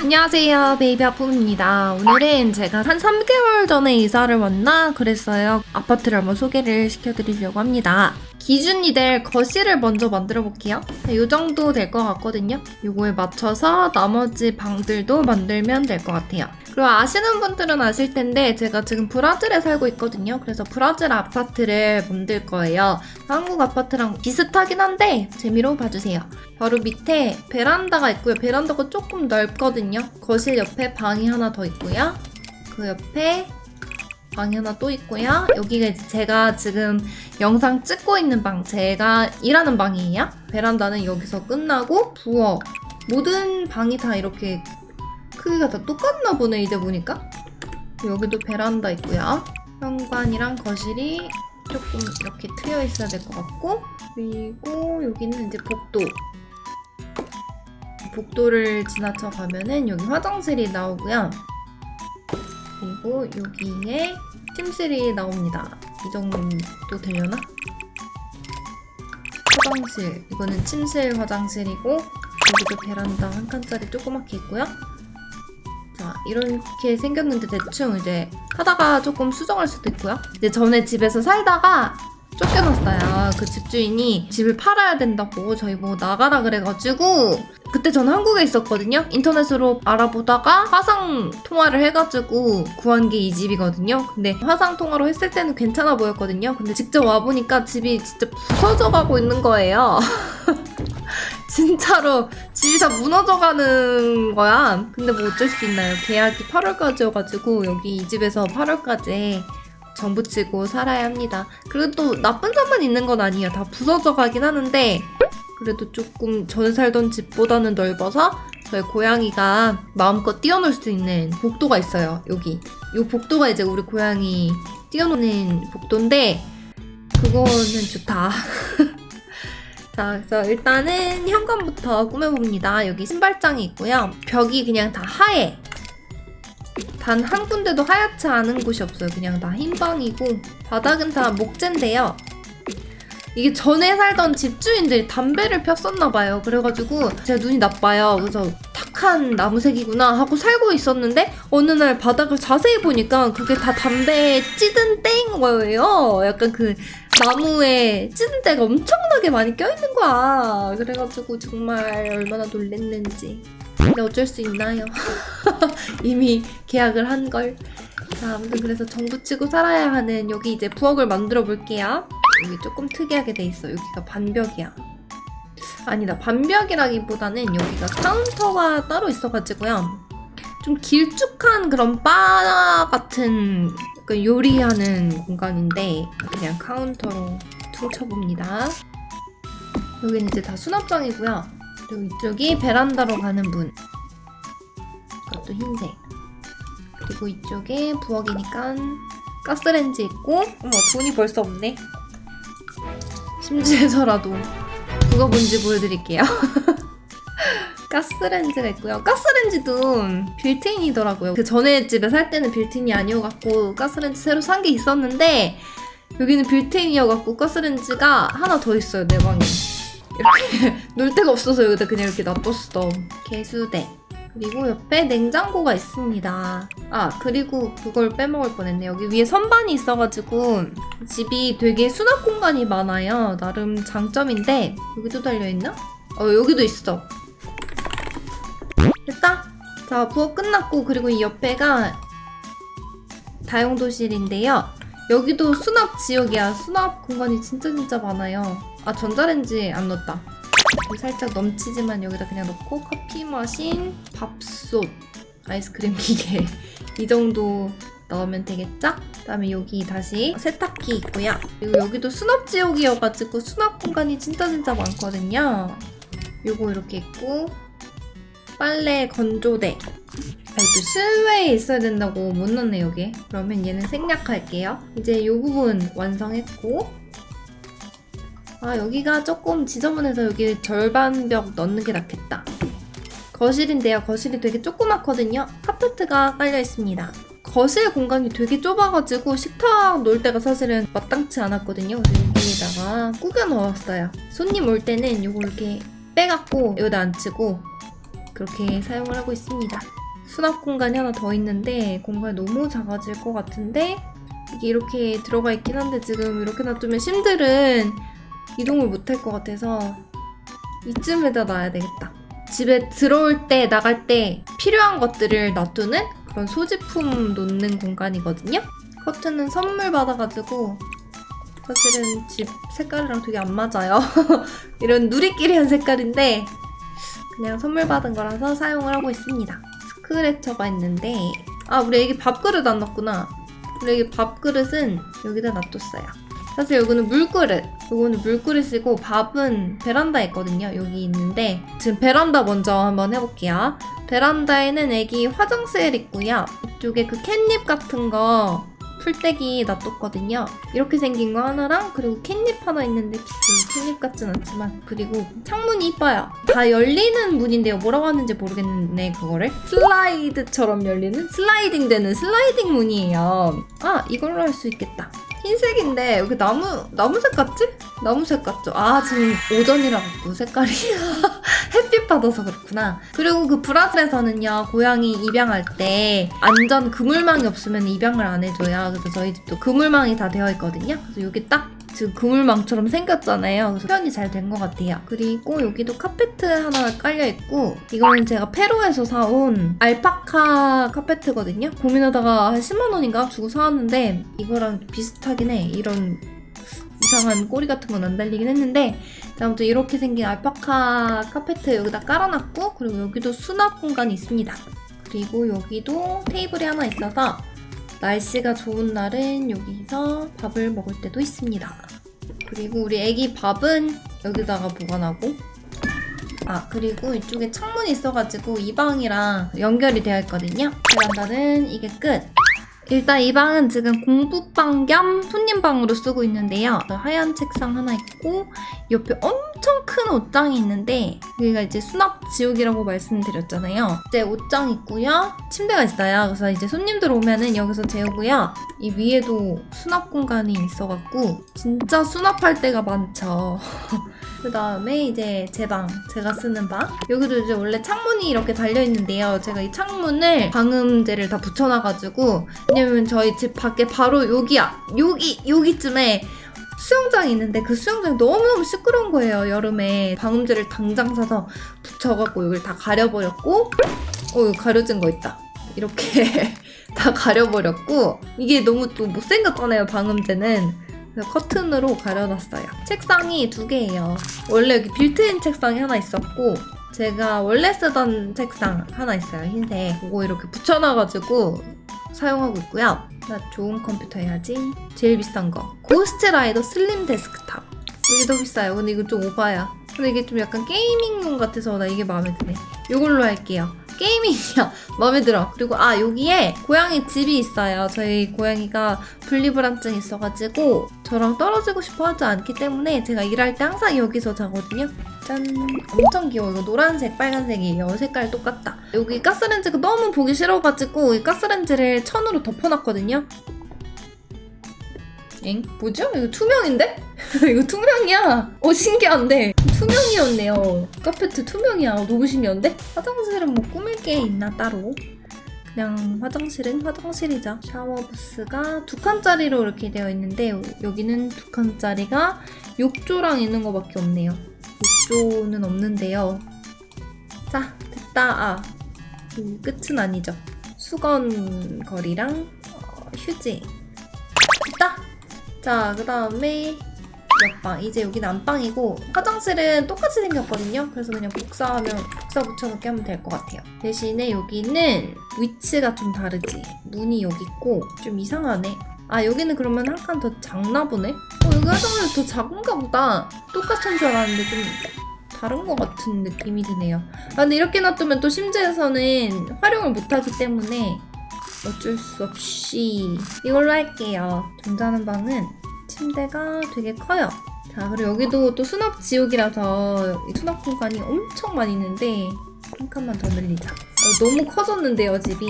안녕하세요 베이비 아픔입니다. 오늘은 제가 한 3개월 전에 이사를 왔나 그랬어요. 아파트를 한번 소개를 시켜드리려고 합니다. 기준이 될 거실을 먼저 만들어 볼게요. 이 정도 될 것 같거든요. 요거에 맞춰서 나머지 방들도 만들면 될 것 같아요 그리고 아시는 분들은 아실 텐데 제가 지금 브라질에 살고 있거든요 그래서 브라질 아파트를 만들 거예요 한국 아파트랑 비슷하긴 한데 재미로 봐주세요 바로 밑에 베란다가 있고요. 베란다가 조금 넓거든요. 거실 옆에 방이 하나 더 있고요. 그 옆에 방이 하나 또 있고요. 여기가 이제 제가 지금 영상 찍고 있는 방, 제가 일하는 방이에요. 베란다는 여기서 끝나고 부엌. 모든 방이 다 이렇게 크기가 다 똑같나 보네, 이제 보니까. 여기도 베란다 있고요. 현관이랑 거실이 조금 이렇게 트여 있어야 될 것 같고, 그리고 여기는 이제 복도. 복도를 지나쳐 가면은 여기 화장실이 나오고요. 그리고 여기에 침실이 나옵니다. 이 정도 되려나? 화장실. 이거는 침실 화장실이고 여기도 베란다 한 칸짜리 조그맣게 있고요. 자, 이렇게 생겼는데 대충 이제 하다가 조금 수정할 수도 있고요. 이제 전에 집에서 살다가 쫓겨났어요. 그 집주인이 집을 팔아야 된다고 저희 뭐 나가라 그래가지고 그때 저는 한국에 있었거든요. 인터넷으로 알아보다가 화상 통화를 해가지고 구한 게 이 집이거든요. 근데 화상 통화로 했을 때는 괜찮아 보였거든요. 근데 직접 와보니까 집이 진짜 부서져가고 있는 거예요. 진짜로 집이 다 무너져가는 거야. 근데 뭐 어쩔 수 있나요? 계약이 8월까지여가지고 여기 이 집에서 8월까지 정부 치고 살아야 합니다. 그리고 또 나쁜 점만 있는 건 아니에요. 다 부서져 가긴 하는데 그래도 조금 전 살던 집보다는 넓어서 저희 고양이가 마음껏 뛰어놀 수 있는 복도가 있어요. 여기. 이 복도가 이제 우리 고양이 뛰어노는 복도인데 그거는 좋다. 자, 그래서 일단은 현관부터 꾸며봅니다. 여기 신발장이 있고요. 벽이 그냥 다 하얘. 단 한 군데도 하얗지 않은 곳이 없어요. 그냥 다 흰방이고 바닥은 다 목재인데요. 이게 전에 살던 집주인들이 담배를 폈었나 봐요. 그래가지고 제가 눈이 나빠요. 그래서 탁한 나무색이구나 하고 살고 있었는데 어느 날 바닥을 자세히 보니까 그게 다 담배 찌든 때인 거예요. 약간 그 나무에 찌든 때가 엄청나게 많이 껴있는 거야. 그래가지고 정말 얼마나 놀랬는지. 근데 어쩔 수 있나요? 이미 계약을 한 걸. 자, 아무튼 그래서 정부 치고 살아야 하는 여기 이제 부엌을 만들어 볼게요. 여기 조금 특이하게 돼 있어. 여기가 반벽이야. 아니다, 반벽이라기보다는 여기가 카운터가 따로 있어가지고요. 좀 길쭉한 그런 바 같은 약간 요리하는 공간인데 그냥 카운터로 퉁쳐봅니다. 여기는 이제 다 수납장이고요. 그리고 이쪽이 베란다로 가는 문. 이것도 흰색. 그리고 이쪽에 부엌이니까 가스렌지 있고 어머 돈이 벌써 없네. 심지어서라도 그거 뭔지 보여드릴게요. 가스렌지가 있고요. 가스렌지도 빌트인이더라고요. 그 전에 집에 살 때는 빌트인이 아니어갖고 가스렌지 새로 산 게 있었는데 여기는 빌트인이어갖고 가스렌지가 하나 더 있어요 내 방에. 이렇게 놀 데가 없어서 여기다 그냥 이렇게 놔뒀어. 개수대. 그리고 옆에 냉장고가 있습니다. 아, 그리고 그걸 빼먹을 뻔했네. 여기 위에 선반이 있어가지고 집이 되게 수납 공간이 많아요. 나름 장점인데 여기도 달려있나? 어, 여기도 있어. 됐다. 자, 부엌 끝났고 그리고 이 옆에가 다용도실인데요. 여기도 수납 지역이야. 수납 공간이 진짜 진짜 많아요. 아, 전자레인지 안 넣었다. 살짝 넘치지만 여기다 그냥 넣고 커피 머신, 밥솥, 아이스크림 기계 이 정도 넣으면 되겠죠? 그다음에 여기 다시 세탁기 있고요. 그리고 여기도 수납 지역이어가지고 수납 공간이 진짜 진짜 많거든요. 요거 이렇게 있고 빨래 건조대. 아, 또 실외에 있어야 된다고 못 넣네 여기. 그러면 얘는 생략할게요. 이제 요 부분 완성했고 아 여기가 조금 지저분해서 여기 절반 벽 넣는 게 낫겠다. 거실인데요. 거실이 되게 조그맣거든요. 카페트가 깔려 있습니다. 거실 공간이 되게 좁아가지고 식탁 놓을 때가 사실은 마땅치 않았거든요. 그래서 여기에다가 꾸겨 넣었어요. 손님 올 때는 요거 이렇게 빼갖고 여기다 앉히고 그렇게 사용을 하고 있습니다. 수납 공간이 하나 더 있는데 공간이 너무 작아질 것 같은데 이게 이렇게 들어가 있긴 한데 지금 이렇게 놔두면 심들은 이동을 못할 것 같아서 이쯤에다 놔야 되겠다. 집에 들어올 때 나갈 때 필요한 것들을 놔두는 그런 소지품 놓는 공간이거든요. 커튼은 선물 받아가지고 사실은 집 색깔이랑 되게 안 맞아요. 이런 누리끼리한 색깔인데 그냥 선물 받은 거라서 사용을 하고 있습니다. 스크래처가 있는데 아 우리 애기 밥그릇 안 넣었구나. 우리 애기 밥그릇은 여기다 놔뒀어요. 사실 여기는 물그릇, 요거는 물그릇이고 밥은 베란다에 있거든요. 여기 있는데 지금 베란다 먼저 한번 해볼게요. 베란다에는 애기 화장실 있고요. 이쪽에 그 캣닙 같은 거 풀떼기 놔뒀거든요. 이렇게 생긴 거 하나랑 그리고 캣닙 하나 있는데 캣닙 같진 않지만 그리고 창문이 이뻐요. 다 열리는 문인데요. 뭐라고 하는지 모르겠네 그거를. 슬라이드처럼 열리는 슬라이딩 되는 슬라이딩 문이에요. 아 이걸로 할 수 있겠다. 흰색인데 여기 나무 나무색 같지? 나무색 같죠? 아 지금 오전이라 갖고 색깔이 햇빛 받아서 그렇구나. 그리고 그 브라질에서는요 고양이 입양할 때 안전 그물망이 없으면 입양을 안 해줘요. 그래서 저희 집도 그물망이 다 되어 있거든요. 그래서 여기 딱 지금 그물망처럼 생겼잖아요. 그래서 표현이 잘 된 것 같아요. 그리고 여기도 카페트 하나 깔려 있고 이거는 제가 페루에서 사온 알파카 카페트거든요. 고민하다가 한 10만 원인가 주고 사왔는데 이거랑 비슷하긴 해. 이런 이상한 꼬리 같은 건 안 달리긴 했는데 자, 아무튼 이렇게 생긴 알파카 카페트 여기다 깔아놨고 그리고 여기도 수납 공간이 있습니다. 그리고 여기도 테이블이 하나 있어서 날씨가 좋은 날은 여기서 밥을 먹을 때도 있습니다. 그리고 우리 애기 밥은 여기다가 보관하고 아 그리고 이쪽에 창문이 있어가지고 이 방이랑 연결이 되어 있거든요. 베란다는 이게 끝. 일단 이 방은 지금 공부방 겸 손님방으로 쓰고 있는데요. 하얀 책상 하나 있고 옆에 엄청 큰 옷장이 있는데 여기가 이제 수납 지옥이라고 말씀드렸잖아요. 이제 옷장 있고요. 침대가 있어요. 그래서 이제 손님들 오면은 여기서 재우고요. 이 위에도 수납 공간이 있어갖고 진짜 수납할 데가 많죠. 그 다음에 이제 제 방, 제가 쓰는 방. 여기도 이제 원래 창문이 이렇게 달려 있는데요. 제가 이 창문을 방음제를 다 붙여놔가지고 왜냐면 저희 집 밖에 바로 여기야, 여기 여기쯤에 수영장이 있는데 그 수영장이 너무너무 시끄러운 거예요 여름에 방음제를 당장 사서 붙여갖고 여기를 다 가려버렸고 어 가려진 거 있다 이렇게 다 가려버렸고 이게 너무 또 못생겼잖아요 방음제는 커튼으로 가려놨어요. 책상이 두 개예요. 원래 여기 빌트인 책상이 하나 있었고 제가 원래 쓰던 책상 하나 있어요 흰색. 그거 이렇게 붙여놔가지고 사용하고 있고요. 나 좋은 컴퓨터 해야지. 제일 비싼 거. 고스트라이더 슬림 데스크탑. 이게 더 비싸요. 근데 이거 좀 오바야. 근데 이게 좀 약간 게이밍용 같아서 나 이게 마음에 드네. 이걸로 할게요 게이밍이야 마음에 들어. 그리고 아 여기에 고양이 집이 있어요. 저희 고양이가 분리불안증이 있어가지고 저랑 떨어지고 싶어 하지 않기 때문에 제가 일할 때 항상 여기서 자거든요. 짠. 엄청 귀여워. 이거 노란색 빨간색이에요 색깔 똑같다. 여기 가스렌지가 너무 보기 싫어가지고 이 가스렌지를 천으로 덮어놨거든요. 엥? 뭐죠? 이거 투명인데? 이거 투명이야. 어 신기한데. 투명이었네요. 카페트 투명이야. 어, 너무 신기한데? 화장실은 뭐 꾸밀 게 있나 따로? 그냥 화장실은 화장실이죠 샤워 부스가 두 칸짜리로 이렇게 되어 있는데 요- 여기는 두 칸짜리가 욕조랑 있는 거밖에 없네요. 욕조는 없는데요. 자 됐다. 아 음, 끝은 아니죠. 수건 거리랑 어, 휴지. 됐다. 자, 그 다음에 옆방. 이제 여기는 안방이고 화장실은 똑같이 생겼거든요. 그래서 그냥 복사하면 복사 붙여넣기 하면 될 것 같아요. 대신에 여기는 위치가 좀 다르지. 문이 여기 있고 좀 이상하네. 아 여기는 그러면 한 칸 더 작나 보네? 어, 여기 화장실 더 작은가 보다. 똑같은 줄 알았는데 좀 다른 것 같은 느낌이 드네요. 아 근데 이렇게 놔두면 또 심지어서는 활용을 못하기 때문에 어쩔 수 없이 이걸로 할게요. 존자는 방은 침대가 되게 커요. 자, 그리고 여기도 또 수납 지옥이라서 이 수납 공간이 엄청 많이 있는데 한 칸만 더 늘리자. 어, 너무 커졌는데요, 집이.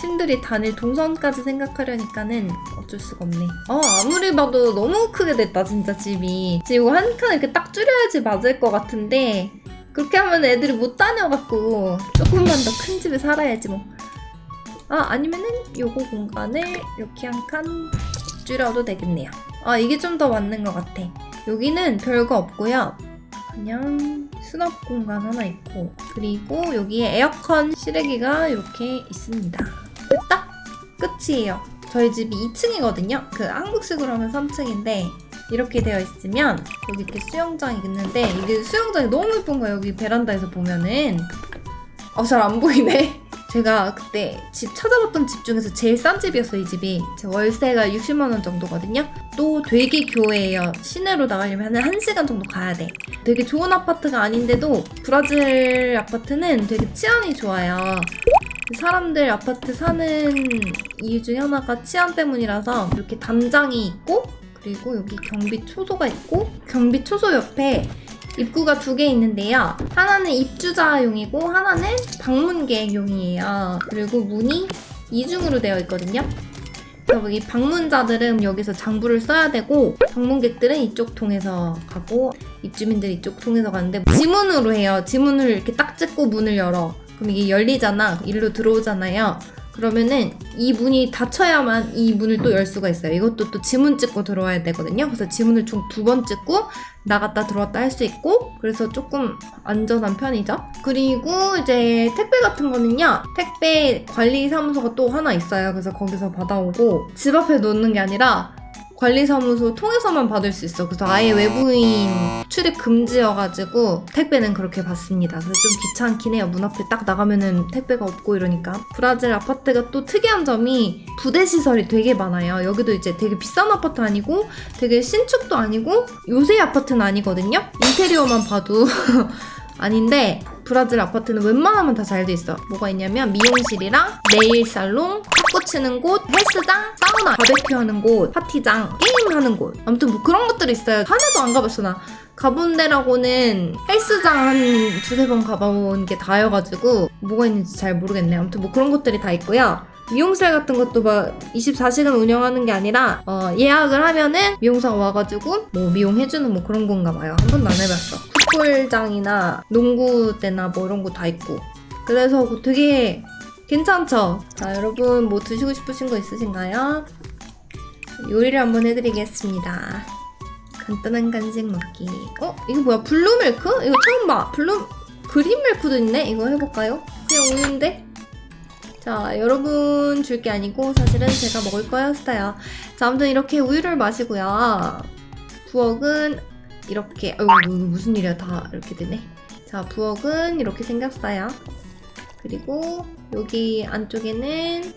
신들이 다닐 동선까지 생각하려니까는 어쩔 수가 없네. 어, 아무리 봐도 너무 크게 됐다, 진짜 집이. 지금 한 칸 이렇게 딱 줄여야지 맞을 것 같은데 그렇게 하면 애들이 못 다녀갖고 조금만 더 큰 집에 살아야지 뭐. 아 아니면은 요거 공간을 이렇게 한 칸 줄여도 되겠네요. 아 이게 좀 더 맞는 것 같아. 여기는 별거 없고요. 그냥 수납 공간 하나 있고 그리고 여기에 에어컨 실외기가 이렇게 있습니다. 됐다. 끝이에요. 저희 집이 2층이거든요. 그 한국식으로 하면 3층인데 이렇게 되어 있으면 여기 이렇게 수영장이 있는데 이게 수영장이 너무 예쁜 거예요. 여기 베란다에서 보면은 어 잘 안 보이네. 제가 그때 집 찾아봤던 집 중에서 제일 싼 집이었어요, 이 집이. 제 월세가 60만 원 정도거든요. 또 되게 교외예요. 시내로 나가려면 한 1시간 정도 가야 돼. 되게 좋은 아파트가 아닌데도 브라질 아파트는 되게 치안이 좋아요. 사람들 아파트 사는 이유 중에 하나가 치안 때문이라서 이렇게 담장이 있고 그리고 여기 경비 초소가 있고 경비 초소 옆에 입구가 두 개 있는데요. 하나는 입주자용이고 하나는 방문객용이에요. 그리고 문이 이중으로 되어 있거든요. 이 방문자들은 여기서 장부를 써야 되고 방문객들은 이쪽 통해서 가고 입주민들 이쪽 통해서 가는데 지문으로 해요. 지문을 이렇게 딱 찍고 문을 열어. 그럼 이게 열리잖아. 일로 들어오잖아요. 그러면은 이 문이 닫혀야만 이 문을 또 열 수가 있어요. 이것도 또 지문 찍고 들어와야 되거든요. 그래서 지문을 총 두 번 찍고 나갔다 들어왔다 할 수 있고 그래서 조금 안전한 편이죠. 그리고 이제 택배 같은 거는요. 택배 관리 사무소가 또 하나 있어요. 그래서 거기서 받아오고 집 앞에 놓는 게 아니라 관리사무소 통해서만 받을 수 있어. 그래서 아예 외부인 출입 금지여가지고 택배는 그렇게 받습니다. 그래서 좀 귀찮긴 해요. 문 앞에 딱 나가면은 택배가 없고 이러니까. 브라질 아파트가 또 특이한 점이 부대 시설이 되게 많아요. 여기도 이제 되게 비싼 아파트 아니고 되게 신축도 아니고 요새 아파트는 아니거든요. 인테리어만 봐도 아닌데 브라질 아파트는 웬만하면 다 잘 돼 있어. 뭐가 있냐면 미용실이랑 네일 살롱, 탁구 치는 곳, 헬스장, 사우나, 바베큐 하는 곳, 파티장, 게임 하는 곳. 아무튼 뭐 그런 것들이 있어요. 하나도 안 가봤어 나. 가본 데라고는 헬스장 한 두세 번 가본 게 다여가지고 뭐가 있는지 잘 모르겠네. 아무튼 뭐 그런 것들이 다 있고요. 미용실 같은 것도 막 24시간 운영하는 게 아니라 어, 예약을 하면은 미용사가 와가지고 뭐 미용해주는 뭐 그런 건가 봐요. 한 번도 안 해봤어. 풋볼장이나 농구대나 뭐 이런 거 다 있고 그래서 되게 괜찮죠? 자 여러분 뭐 드시고 싶으신 거 있으신가요? 요리를 한번 해드리겠습니다. 간단한 간식 먹기. 어? 이거 뭐야? 블루밀크? 이거 처음 봐. 블루 그린 밀크도 있네. 이거 해볼까요? 그냥 우유인데? 자, 여러분 줄 게 아니고 사실은 제가 먹을 거였어요. 자, 아무튼 이렇게 우유를 마시고요. 부엌은 이렇게, 이거 무슨 일이야. 다 이렇게 되네. 자, 부엌은 이렇게 생겼어요. 그리고 여기 안쪽에는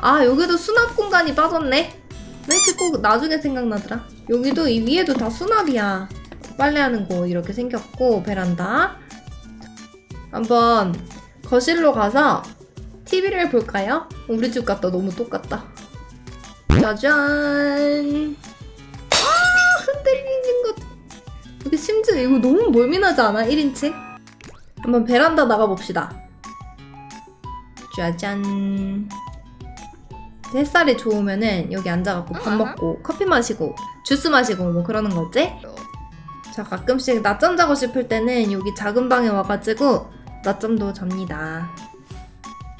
아, 여기도 수납 공간이 빠졌네. 왜 이렇게 꼭 나중에 생각나더라? 여기도 이 위에도 다 수납이야. 빨래하는 곳 이렇게 생겼고, 베란다. 한번 거실로 가서 TV를 볼까요? 우리 집 같다. 너무 똑같다. 짜잔. 아, 흔들리 이게 심지어 이거 너무 멀미나지 않아? 1인칭? 한번 베란다 나가봅시다. 짜잔. 햇살이 좋으면은 여기 앉아갖고 밥 먹고 커피 마시고 주스 마시고 뭐 그러는 거지? 자 가끔씩 낮잠 자고 싶을 때는 여기 작은 방에 와가지고 낮잠도 잡니다.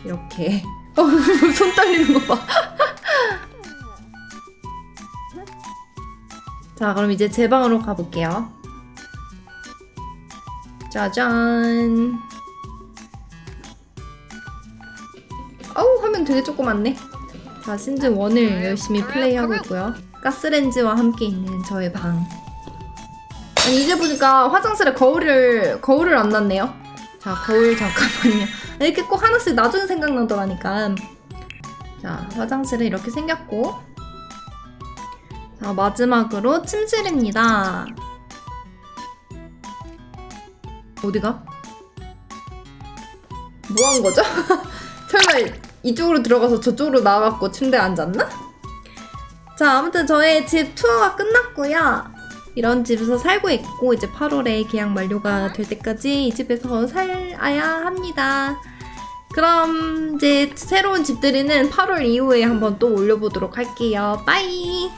이렇게 어, 손 떨리는 거 봐. 자 그럼 이제 제 방으로 가볼게요. 짜잔. 어우 화면 되게 조그맣네. 자 시즌 1을 열심히 플레이하고 있고요. 가스렌지와 함께 있는 저의 방. 아니 이제 보니까 화장실에 거울을 거울을 안 놨네요. 자 거울 잠깐만요. 이렇게 꼭 하나씩 나중에 생각나더라니까. 자 화장실은 이렇게 생겼고. 자 마지막으로 침실입니다. 어디가? 뭐 한 거죠? 설마 이쪽으로 들어가서 저쪽으로 나와갖고 침대에 앉았나? 자, 아무튼 저의 집 투어가 끝났고요. 이런 집에서 살고 있고 이제 8월에 계약 만료가 될 때까지 이 집에서 살아야 합니다. 그럼 이제 새로운 집들이는 8월 이후에 한번 또 올려보도록 할게요. 빠이!